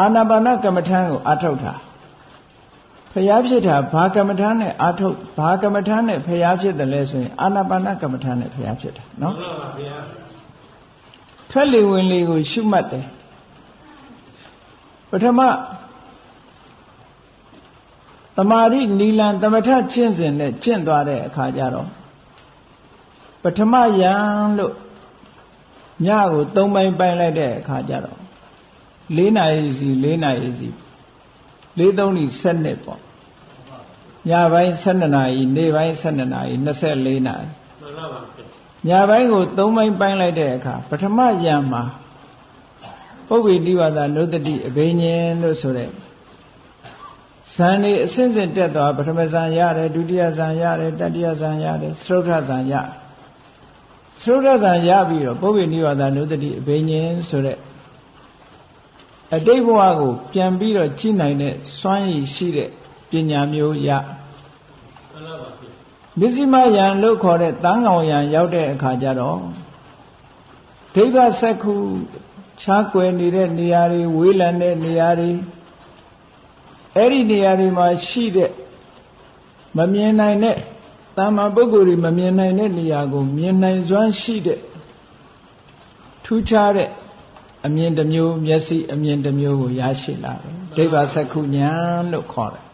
အာနာပါနကမ္မထံကိုအထုတ်တာဖျားဖြစ်တာဘာကမ္မထံနဲ့အထုတ်ဘာကမ္မထံနဲ့ဖျားဖြစ်တယ်လဲဆိုရင်အာနာပါနကမ္မထံနဲ့ဖျားဖြစ်တာနော်မှန်ပါဗျာထွက်လေဝင်လေကိုရှုမှတ်တယ်ပထမတမာရိနီလံတမထကျင့်စဉ်နဲ့ကျင့်သွားတဲ့အခါကျတော့ပထမယံလို့ညကို၃ပိုင်းပိုင်းလိုက်တဲ့အခါကျတော့ ၄နာရီစီ၄နာရီစီ၄သုံးဤ7နှစ်ပေါ့ညပိုင်း12နာရီနေ့ပိုင်း12နာရီ24နာရီမှန်ပါပါဗျာညာဘိုင်းကို၃ပိုင်းပိုင်းလိုက်တဲ့အခါပထမယံမှာပုဗ္ဗေနိဝါဒနုတ္တိအဘိညာဉ်လို့ဆိုတဲ့ဇန်နေအစဉ်စဉ်တက်သွားပထမဇန်ရတယ်ဒုတိယဇန်ရတယ်တတိယဇန်ရတယ်သရုတ်ထဇန်ရသရုတ်ထဇန်ရပြီးတော့ပုဗ္ဗေနိဝါဒနုတ္တိအဘိညာဉ်ဆိုတဲ့ အတိတ်ဘဝကို ပြန်ပြီးတော့ကြည့်နိုင်တဲ့စွမ်းရည်ရှိတဲ့ပညာမျိုးရမှန်ပါပါဗျာမစ္စည်းမယံလို့ခေါ်တဲ့တန်းကောင်ယံရောက်တဲ့အခါကျတော့ဒိဗ္ဗစက္ခုခြားကွယ်နေတဲ့နေရာတွေဝေးလံတဲ့နေရာတွေအဲ့ဒီနေရာတွေမှာရှိတဲ့မမြင်နိုင်တဲ့တာမန်ပုဂ္ဂိုလ်တွေမမြင်နိုင်တဲ့နေရာကို မြင်နိုင်စွမ်းရှိတဲ့ထူးခြားတဲ့ အမြင်တစ်မျိုးမျက်စိအမြင်တစ်မျိုးကိုရရှိလာတယ်ဒိဗ္ဗစက္ခုဉာဏ်လို့ခေါ်တယ်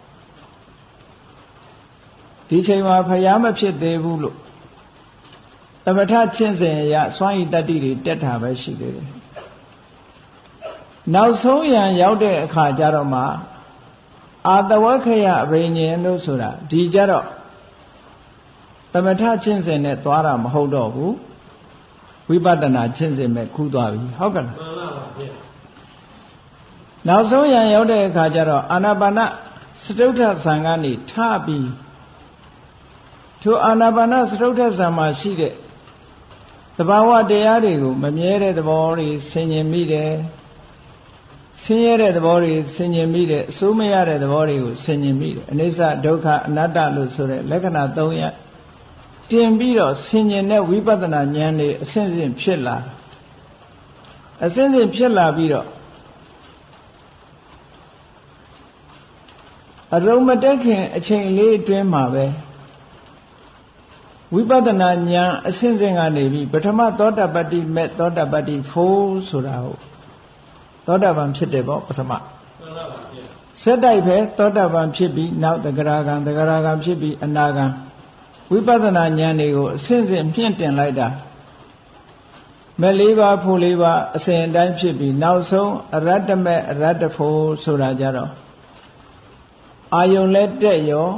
ဒီချိန်မှာဖျားမဖြစ်သေးဘူးလို့သမထချင်းစဉ်ရစွမ်းဤတတ္တိတွေတက်တာပဲရှိသေးတယ်နောက်ဆုံးရန်ရောက်တဲ့အခါကျတော့မှအာတဝခယအဘိညာဉ်လို့ဆိုတာဒီကြတော့သမထချင်းစဉ်နဲ့သွားတာမဟုတ်တော့ဘူးဝိပဿနာချင်းစဉ်ပဲခုသွားပြီဟုတ်ကဲ့လားမှန်ပါပါဗျာ နောက်ဆုံးရန်ရောက်တဲ့အခါကျတော့အာနာပါနစတုထဆံကနေထပြီးထိုအာနာပါနစတုထဆံမှာရှိတဲ့တဘာဝတရားတွေကိုမမြဲတဲ့သဘောတွေဆင်ញင်မိတယ်ဆင်းရဲတဲ့သဘောတွေဆင်ញင်မိတယ်အစိုးမရတဲ့သဘောတွေကိုဆင်ញင်မိတယ်အနိစ္စဒုက္ခအနတ္တလို့ဆိုတဲ့လက္ခဏာ၃ရပ်တင်ပြီးတော့ဆင်ញင်တဲ့ဝိပဿနာဉာဏ်တွေအစဉ်စဉ်ဖြစ်လာအစဉ်စဉ်ဖြစ်လာပြီးတော့ အရုံမတက်ခင်အချိန်လေးအတွင်းမှာပဲဝိပဿနာဉာဏ်အစဉ်စဉ်ကနေပြီးပထမသောတာပတ္တိမဲ့သောတာပတ္တိဖို့ဆိုတာဟုတ်သောတာပန်ဖြစ်တယ်ပေါ့ပထမမှန်ပါပါဗျာစက်တိုက်ပဲသောတာပန်ဖြစ်ပြီးနောက်တဂရဂံတဂရဂံဖြစ်ပြီးအနာဂံဝိပဿနာဉာဏ်တွေကိုအစဉ်စဉ်မြင့်တင်လိုက်တာမဲ့လေးပါးဖို့လေးပါးအစဉ်အတိုင်းဖြစ်ပြီးနောက်ဆုံးအရတ္တမဲ့အရတ္တဖို့ဆိုတာကြတော့ အာယုံလက်တက်ရော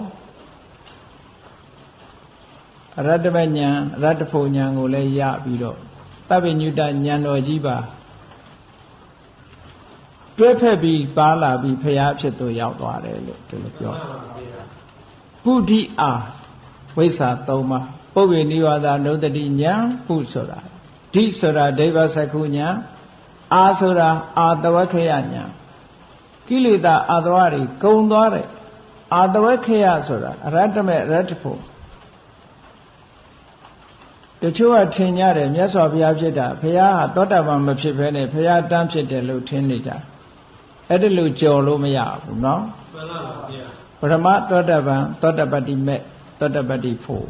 အရတ္တမဉဏ်အရတ္တဖို့ဉဏ်ကိုလည်းရပြီးတော့တပ္ပညုတဉဏ်တော်ကြီးပါတွဲဖက်ပြီးပါလာပြီးဖရာဖြစ်သူရောက်သွားတယ်လို့ဒီလိုပြောမှန်ပါပါဗျာပုဒိအာဝိဇ္ဇာ၃ပါးပုဗ္ဗေနိဝါဒနုတ္တိဉာဏ်ပုဆိုတာဓိဆိုတာဒိဗ္ဗစက္ခုဉာဏ်အာဆိုတာအာတဝခယဉာဏ်ကိလေသာအာတဝတွေကုံသွားတယ် အာတဝခယဆိုတာအရတ္တမဲ့အရတ္တဖို့တချို့ကထင်ကြတယ်မြတ်စွာဘုရားဖြစ်တာဘုရားဟာသောတာပန်မဖြစ်ဘဲနဲ့ဘုရားတန်းဖြစ်တယ်လို့ထင်နေကြတယ်အဲ့ဒါလို့ကြော်လို့မရဘူးเนาะ မှန်ပါပါဗျာ ပထမသောတပန်သောတပတ္တိမဲ့သောတပတ္တိဖို့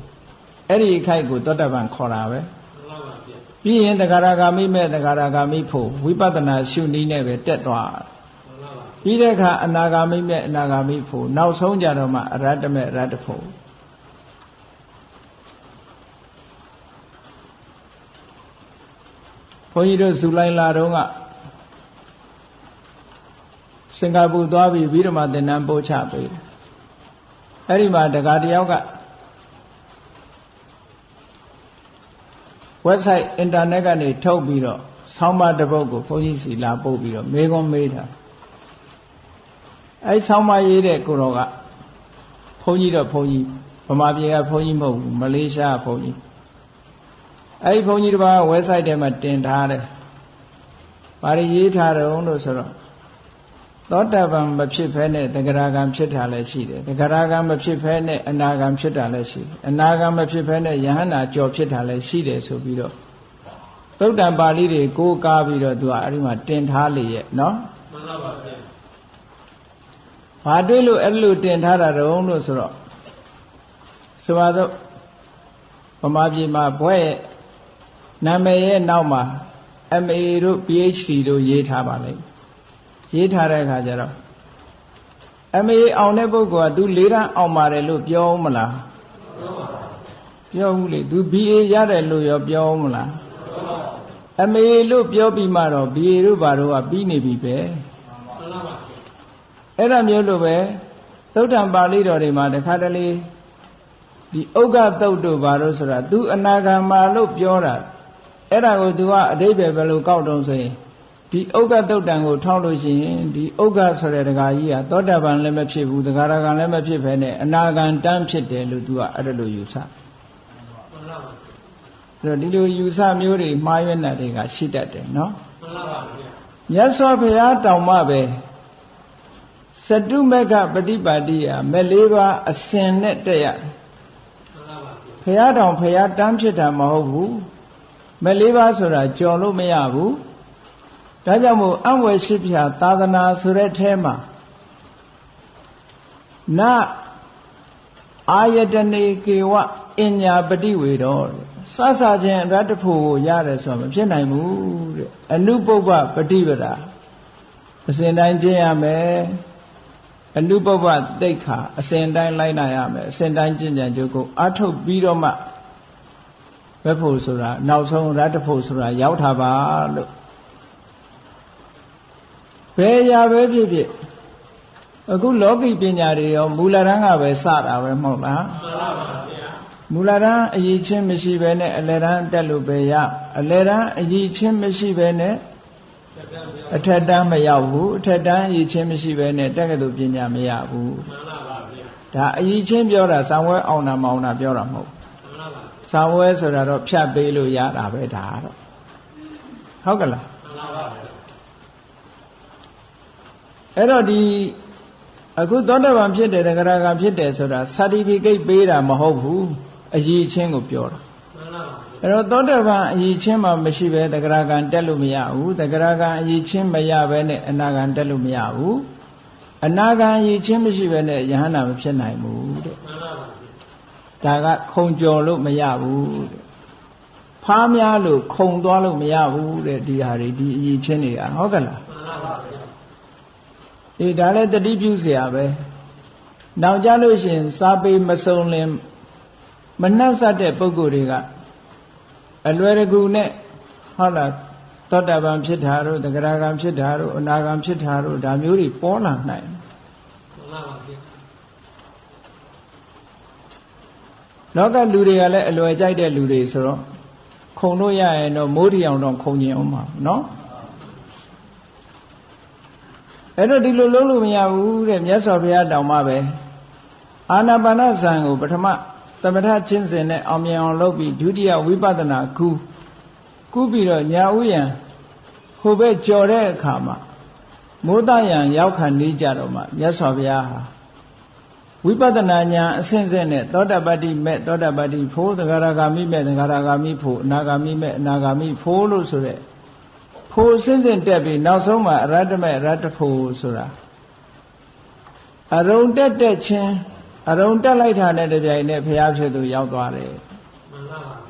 အဲ့ဒီအခိုက်ကိုသောတပန်ခေါ်တာပဲ မှန်ပါပါဗျာ ပြီးရင်တဂရဂါမိမဲ့တဂရဂါမိဖို့ဝိပဿနာရှုနည်းနဲ့ပဲတက်သွား မှန် ပြီးတဲ့အခါအနာဂါမိမဲ့အနာဂါမိဖို့နောက်ဆုံးကြတော့မှအရတ္တမဲ့အရတ္တဖို့ဘုန်းကြီးတို့ဇူလိုင်လတုန်းကစင်ကာပူသွားပြီးဗိဓမာသင်တန်းပို့ချပေးတယ်အဲ့ဒီမှာတကားတယောက်က website internet ကနေထုတ်ပြီးတော့ဆောင်းပါးတစ်ပုဒ်ကိုဘုန်းကြီးစီလာပို့ပြီးတော့မေးခွန်းမေးတာ အဲဆောင်းပါးရေးတဲ့ကိုတော်ကဘုန်းကြီးတော့ဘုန်းကြီးဗမာပြည်ကဘုန်းကြီးမဟုတ်ဘူးမလေးရှားကဘုန်းကြီးအဲဒီဘုန်းကြီးတစ်ပါး website ထဲမှာတင်ထားတယ်။ဘာတွေရေးထားတယ်လို့ဆိုတော့သောတာပန်မဖြစ်ဖဲနဲ့တဂရဂံဖြစ်တာလည်းရှိတယ်။တဂရဂံမဖြစ်ဖဲနဲ့အနာဂံဖြစ်တာလည်းရှိတယ်။အနာဂံမဖြစ်ဖဲနဲ့ယဟန္တာကြော်ဖြစ်တာလည်းရှိတယ်ဆိုပြီးတော့သုတ်တံပါဠိတွေကိုးကားပြီးတော့သူကအဲ့ဒီမှာတင်ထားလေရဲ့နော်။မှန်လားပါဗျာ ဘာတွေးလို့အဲ့လိုတင်ထားတာတုံးလို့ဆိုတော့ဆိုပါတော့ဗမာပြည်မှာဘွဲ့ရဲ့နာမည်ရဲ့နောက်မှာ MA တို့ PhD တို့ရေးထားပါလိမ့်ရေးထားတဲ့အခါကျတော့ MA အောင်တဲ့ပုဂ္ဂိုလ်က तू လေးတန်းအောင်ပါတယ်လို့ပြောဦးမလားပြောဘူးလေ तू BA ရတယ်လို့ရောပြောဦးမလား MA လို့ပြောပြီးမှတော့ BA တို့ဘာတို့ကပြီးနေပြီပဲမှန်လားပါဗျာ အဲ့ဒါမျိုးလိုပဲသုတ်တံပါဠိတော်တွေမှာတခါတလေဒီဥက္ကသုတ်တို့ဘာလို့ဆိုတာ तू အနာဂံမာလို့ပြောတာအဲ့ဒါကို तू ကအတိဘယ်ဘယ်လိုကောက်တုံးဆိုရင်ဒီဥက္ကသုတ်တံကိုထောက်လို့ရှိရင်ဒီဥက္ကဆိုတဲ့ဒကာကြီးကသောတာပန်လည်းမဖြစ်ဘူးဒကာရကံလည်းမဖြစ်ဘဲနဲ့အနာဂံတန်းဖြစ်တယ်လို့ तू ကအဲ့ဒါလိုယူဆ မှန်လားပါ အဲ့တော့ဒီလိုယူဆမျိုးတွေမှားရွက်တဲ့တွေကရှိတတ်တယ်နော် မှန်လားပါဗျာ မြတ်စွာဘုရားတောင်မှပဲ စတုမကပฏิပါတိယမဲ့လေးပါအစင်နဲ့တက်ရဘုရားတော်ဘုရားတန်းဖြစ်တာမဟုတ်ဘူးမဲ့လေးပါဆိုတာကြော်လို့မရဘူးဒါကြောင့်မို့အဝယ်ရှိပြသာသနာဆိုတဲ့အထဲမှာနအာယတနေကေဝအညာပတိဝေတော်စဆာခြင်းရတ္တဖို့ကိုရတယ်ဆိုတာမဖြစ်နိုင်ဘူးတဲ့အနုပုပ္ပပฏิပဒါအစဉ်တိုင်းကျင့်ရမယ် အနုပုပ္ပတိတ်ခါအစဉ်တိုင်းလိုက်နာရမယ်အစဉ်တိုင်းကျင့်ကြံကြုတ်ကိုအထုတ်ပြီးတော့မှဘက်ဖို့ဆိုတာနောက်ဆုံးရတ္တဖို့ဆိုတာရောက်တာပါလို့ဘယ်ရာပဲဖြစ်ဖြစ်အခုလောကီပညာတွေရောမူလတန်းကပဲစတာပဲမဟုတ်လားမှန်လားပါဗျာမူလတန်းအရေးချင်းမရှိဘဲနဲ့အလယ်တန်းတက်လို့ပဲရအလယ်တန်းအရေးချင်းမရှိဘဲနဲ့တကယ်ဗျာ အထက်တန်းမရောက်ဘူးအထက်တန်းအရေးချင်းမရှိဘဲနဲ့တက္ကသိုလ်ပညာမရဘူးမှန်လားပါဗျာဒါအရေးချင်းပြောတာဇံဝဲအောင်တာမအောင်တာပြောတာမဟုတ်မှန်လားပါဇံဝဲဆိုတာတော့ဖြတ်ပေးလို့ရတာပဲဒါကတော့ဟုတ်ကလားမှန်လားပါဗျာအဲ့တော့ဒီအခုသောတာပန်ဖြစ်တယ်တဂရကံဖြစ်တယ်ဆိုတာ certificate ပေးတာမဟုတ်ဘူးအရေးချင်းကိုပြောတာမှန်လားပါဗျာ အဲ့တော့သောတာပန်အရေးချင်းမှမရှိပဲတဂရကံတက်လို့မရဘူးတဂရကံအရေးချင်းမရပဲနဲ့အနာကံတက်လို့မရဘူးအနာကံအရေးချင်းမရှိပဲနဲ့ယဟန္တာမဖြစ်နိုင်ဘူးတဲ့ မှန်လားပါဗျာ ဒါကခုံကြော်လို့မရဘူးတဲ့ဖားများလို့ခုံသွားလို့မရဘူးတဲ့ဒီဟာတွေဒီအရေးချင်းတွေကဟုတ်ကလား မှန်လားပါဗျာ အေးဒါလည်းတတိပြုเสียပဲနောက်ကြလို့ရှိရင်စာပေမစုံလင်မနှက်ဆက်တဲ့ပုံကိုယ်တွေက အလွယ်တကူနဲ့ဟုတ်လားသောတာပန်ဖြစ်တာတို့တဂရဂံဖြစ်တာတို့အနာဂံဖြစ်တာတို့ဒါမျိုးတွေပေါ်လာနိုင်တယ်မှန်လားပါဗျာလောကလူတွေကလည်းအလွယ်ကြိုက်တဲ့လူတွေဆိုတော့ခုံလို့ရရင်တော့မိုးထီအောင်တော့ခုံကျင်အောင်ပါနော်အဲ့တော့ဒီလိုလုံးလို့မရဘူးတဲ့မြတ်စွာဘုရားတောင်မှပဲအာနာပါနဇံကိုပထမ သမထချင်းစဉ်နဲ့အောင်မြင်အောင်လုပ်ပြီးဒုတိယဝိပဿနာကုကုပြီးတော့ညာဥယံဟိုဘက်ကြော်တဲ့အခါမှာမိုးတယံရောက်ခံနေကြတော့မှမြတ်စွာဘုရားဟာဝိပဿနာဉာဏ်အဆင့်ဆင့်နဲ့သောတာပတ္တိမဲ့သောတာပတ္တိဖို့သဂရဂါမိမဲ့သဂရဂါမိဖို့အနာဂါမိမဲ့အနာဂါမိဖို့လို့ဆိုတဲ့ဖို့အဆင့်ဆင့်တက်ပြီးနောက်ဆုံးမှာအရတ္တမဲ့အရတ္တဖို့ဆိုတာအရုံတက်တက်ချင်း အရုံတက်လိုက်တာနဲ့တပြိုင်နက်ဘုရားဖြစ်သူရောက်သွားတယ်မှန်လားပါဗျာ